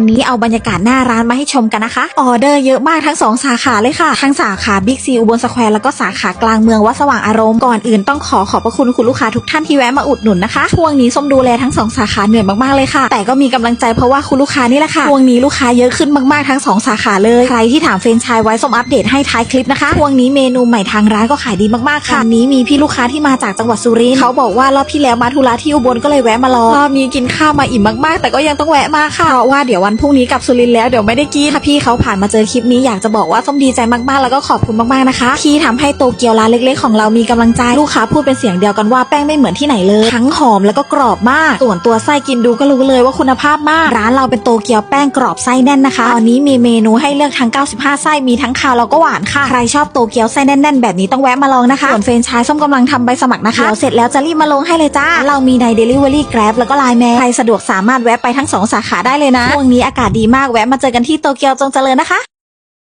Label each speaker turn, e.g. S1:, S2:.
S1: วันนี้เอาบรรยากาศหน้าร้านมาให้ชมกันนะคะ ออเดอร์เยอะมากทั้งสองสาขาเลยค่ะ ทั้งสาขาบิ๊กซีอุบลสแควร์แล้วก็สาขากลางเมืองวัดสว่างอารมณ์ก่อนอื่นต้องขอขอบพระคุณคุณลูกค้าทุกท่านที่แวะมาอุดหนุนนะคะ ช่วงนี้ส้มดูแลทั้งสองสาขาเหนื่อยมากๆเลยค่ะ แต่ก็มีกำลังใจเพราะว่าคุณลูกค้านี่แหละค่ะช่วงนี้ลูกค้าเยอะขึ้นมากๆทั้งสองสาขาเลย ใครที่ถามเฟรนชส์ไว้ส้มอัปเดตให้ท้ายคลิปนะคะช่วงนี้เมนูใหม่ทางร้านก็ขายดีมากๆค่ะวันนี้มีพี่ลูกค้าที่มาจากจังหวัดสุรินทร์เขาบอกว่ารอบที่แล้วมาธุระที่อุบลก็เลยแวะมาลอรอบนี้กินข้าวมาอิ่มมากๆ แต่ก็ยังต้องแวะมาค่ะเพราะว่าเดี๋ยววันพรุ่งนี้กับสุรินแล้วเดี๋ยวไม่ได้กินถ้าพี่เขาผ่านมาเจอคลิปนี้อยากจะบอกว่าส้มดีใจมากๆ แล้วก็ขอบคุณมากๆนะคะ ที่ทำให้โตเกียวร้านเล็กๆของเรามีกำลังใจลูกค้าพูดเป็นเสียงเดียวกันว่าแป้งไม่เหมือนที่ไหนเลยทั้งหอมแล้วก็กรอบมาก ส่วนตัวไส้กินดูก็รู้เลยว่าคุณภาพมาก ร้านเราเป็นโตเกียวแป้งกรอบไส้แน่นนะคะตอนนี้มีเมนูให้เลือกทั้ง 95 ไส้มีทั้งคาวแล้วก็หวานค่ะใครชอบโตเกียวไส้แน่นๆ แบบนี้ต้องแวะมาลองนะคะส่วนเฟรนไชส์ส้มกำลังทำใบสมัครนะคะเดี๋ยวเสร็จแล้วจะรีบมาลงให้เลยจ้าเรามีใน Delivery Grab แล้วก็ Line Man ใครสะดวกสามารถแวะไปทั้งสองสาขาได้เลยนะช่วงนี้อากาศดีมากแวะมาเจอกันที่โตเกียวจงเจริญนะคะ